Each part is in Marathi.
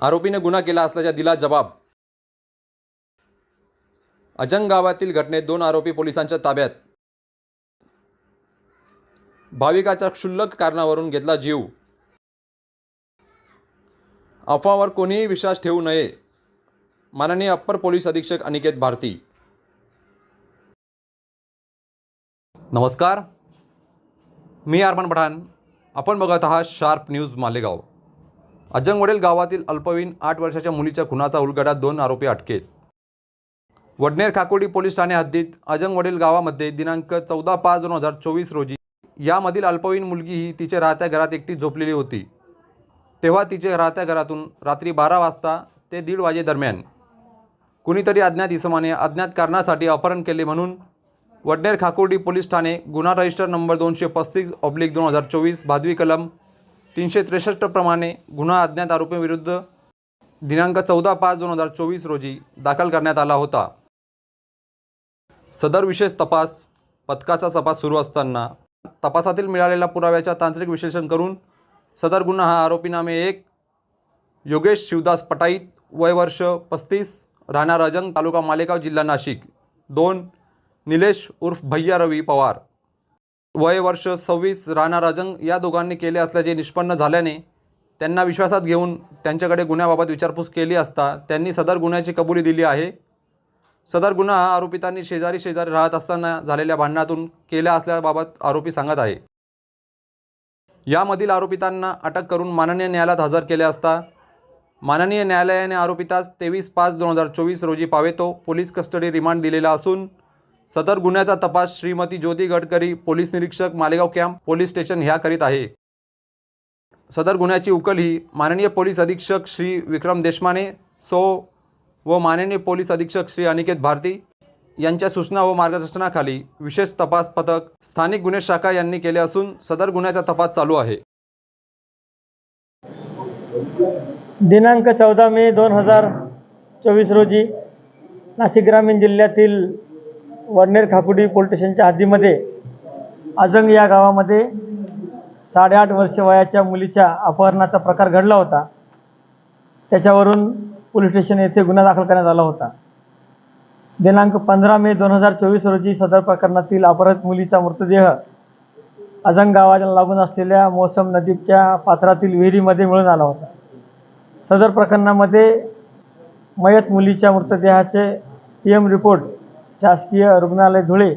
आरोपीने गुन्हा केला असल्याचा दिला जबाब. अजंग गावातील घटनेत दोन आरोपी पोलिसांच्या ताब्यात. भाविकाच्या क्षुल्लक कारणावरून घेतला जीव. अफवावर कोणीही विश्वास ठेवू नये. माननीय अप्पर पोलीस अधीक्षक अनिकेत भारती. नमस्कार. मी अरमान पठाण. आपण बघत आहात शार्प न्यूज मालेगाव. अजंगवडेल गावातील अल्पवयीन आठ वर्षाच्या मुलीच्या खुनाचा उलगडा दोन आरोपी अटकेत. वडनेर खाकोडी पोलीस ठाणे हद्दीत अजंगवडील गावामध्ये दिनांक चौदा पाच दोन हजार चोवीस रोजी यामधील अल्पवयीन मुलगी ही तिच्या राहत्या घरात एकटी झोपलेली होती. तेव्हा तिचे राहत्या घरातून रात्री बारा वाजता ते दीड वाजेदरम्यान कुणीतरी अज्ञात इसमाने अज्ञात कारणासाठी अपहरण केले म्हणून वडनेर खाकोडी पोलीस ठाणे गुन्हा रजिस्टर नंबर दोनशे पस्तीस ऑब्लिक दोन हजार चोवीस भादवी कलम तीनशे त्रेसष्ट प्रमाणे गुन्हा अज्ञात आरोपीविरुद्ध दिनांक चौदा पाच दोन हजार चोवीस रोजी दाखल करण्यात आला होता. सदर विशेष तपास पथकाचा तपास सुरू असताना तपासातील मिळालेल्या पुराव्याच्या तांत्रिक विश्लेषण करून सदर गुन्हा हा आरोपीनामे एक योगेश शिवदास पटाईत वय वर्ष पस्तीस राहणार अजंग तालुका मालेगाव जिल्हा नाशिक दोन निलेश उर्फ भैया रवी पवार. वय वर्ष सव्वीस राणा राजंग या दोघांनी केले असल्याचे निष्पन्न झाल्याने त्यांना विश्वासात घेऊन त्यांच्याकडे गुन्ह्याबाबत विचारपूस केली असता त्यांनी सदर गुन्ह्याची कबुली दिली आहे. सदर गुन्हा हा आरोपितांनी शेजारी शेजारी राहत असताना झालेल्या भांडणातून केल्या असल्याबाबत आरोपी सांगत आहे. यामधील आरोपितांना अटक करून माननीय न्यायालयात हजर केले असता माननीय न्यायालयाने आरोपितास तेवीस पाच दोन हजार चोवीस रोजी पावेतो पोलीस कस्टडी रिमांड दिलेला असून सदर गुन्ह्याचा तपास श्रीमती ज्योती गडकरी पोलीस निरीक्षक मालेगाव कॅम्प पोलीस स्टेशन ह्या करीत आहे. सदर गुन्ह्याची उकल ही माननीय पोलीस अधीक्षक श्री विक्रम देशमाने सो व माननीय पोलीस अधीक्षक श्री अनिकेत भारती यांच्या सूचना व मार्गदर्शनाखाली विशेष तपास पथक स्थानिक गुन्हे शाखा यांनी केले असून सदर गुन्ह्याचा तपास चालू आहे. दिनांक चौदा मे दोन हजार चोवीस रोजी नाशिक ग्रामीण जिल्ह्यातील वडनेर खाकुडी पोलीस स्टेशनच्या हद्दीमध्ये आजंग या गावामध्ये साडेआठ वर्ष वयाच्या मुलीच्या अपहरणाचा प्रकार घडला होता. त्याच्यावरून पोलीस स्टेशन येथे गुन्हा दाखल करण्यात आला होता. दिनांक पंधरा मे दोन हजार चोवीस रोजी सदर प्रकरणातील अपहरत मुलीचा मृतदेह अजंग गावाला लागून असलेल्या मोसम नदीच्या पात्रातील विहिरीमध्ये मिळून आला होता. सदर प्रकरणामध्ये मयत मुलीच्या मृतदेहाचे पी एम रिपोर्ट शासकीय रुग्णालय धुळे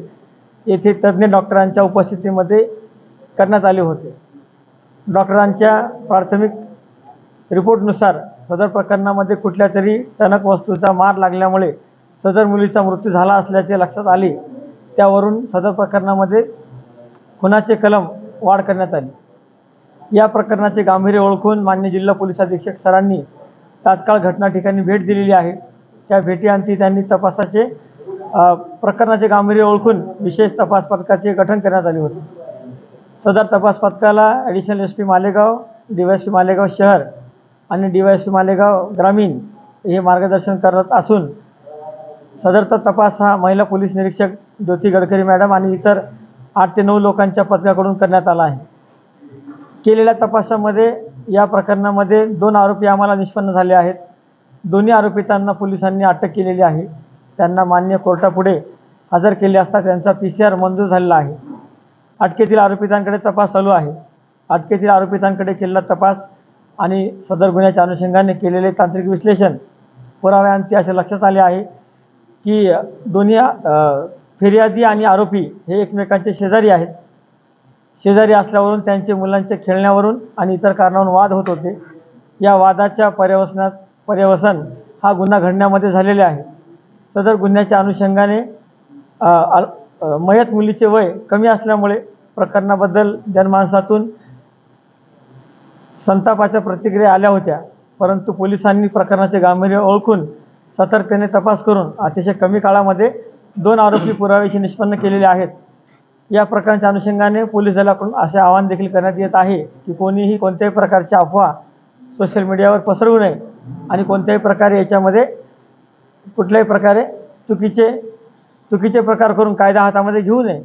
येथे तज्ज्ञ डॉक्टरांच्या उपस्थितीमध्ये करण्यात आले होते. डॉक्टरांच्या प्राथमिक रिपोर्टनुसार सदर प्रकरणामध्ये कुठल्या तरी टणक वस्तूचा मार लागल्यामुळे सदर मुलीचा मृत्यू झाला असल्याचे लक्षात आले. त्यावरून सदर प्रकरणामध्ये खुनाचे कलम वाढ करण्यात आली. या प्रकरणाचे गांभीर्य ओळखून मान्य जिल्हा पोलीस अधीक्षक सरांनी तात्काळ घटना ठिकाणी भेट दिलेली आहे. त्या भेटीअंती त्यांनी तपासाचे प्रकरणाचे गांभीर्य ओळखून विशेष तपास पथकाचे गठन करण्यात आले होते. सदर तपास पथकाला additional S P Malegaon D P Malegaon शहर आणि डी पी मालेगाव ग्रामीण हे मार्गदर्शन करत असून सदरचा तपास हा महिला पोलीस निरीक्षक ज्योती गडकरी मॅडम आणि इतर आठ ते नऊ लोकांच्या पथकाकडून करण्यात आला आहे. केलेल्या तपासामध्ये या प्रकरणामध्ये दोन आरोपी आम्हाला निष्पन्न झाले आहेत. दोन्ही आरोपितांना पोलिसांनी अटक केलेली आहे. त्यांना मान्य कोर्टापुढे हजर केले असता त्यांचा पी सी आर मंजूर झालेला आहे. अटकेतील आरोपितांकडे तपास चालू आहे. अटकेतील आरोपितांकडे केलेला तपास आणि सदर गुन्ह्याच्या अनुषंगाने केलेले तांत्रिक विश्लेषण पुराव्यांती असे लक्षात आले आहे की दोन्ही फिर्यादी आणि आरोपी हे एकमेकांचे शेजारी आहेत. शेजारी असल्यावरून त्यांचे मुलांच्या खेळण्यावरून आणि इतर कारणावरून वाद होत होते. या वादाच्या पर्यवसनात पर्यवसन हा गुन्हा घडण्यामध्ये झालेले आहे. सदर गुन्ह्याच्या अनुषंगाने मयत मुलीचे वय कमी असल्यामुळे प्रकरणाबद्दल जनमानसातून संतापाच्या प्रतिक्रिया आल्या होत्या. परंतु पोलिसांनी प्रकरणाचे गांभीर्य ओळखून सतर्कतेने तपास करून अतिशय कमी काळामध्ये दोन आरोपी पुराव्याशी निष्पन्न केलेले आहेत. या प्रकरणाच्या अनुषंगाने पोलीस दलाकडून असे आवाहन देखील करण्यात येत आहे की कोणीही कोणत्याही प्रकारच्या अफवा सोशल मीडियावर पसरवू नये आणि कोणत्याही प्रकारे याच्यामध्ये कुठल्याही प्रकारे चुकीचे चुकीचे प्रकार करून कायदा हातामध्ये घेऊ नये.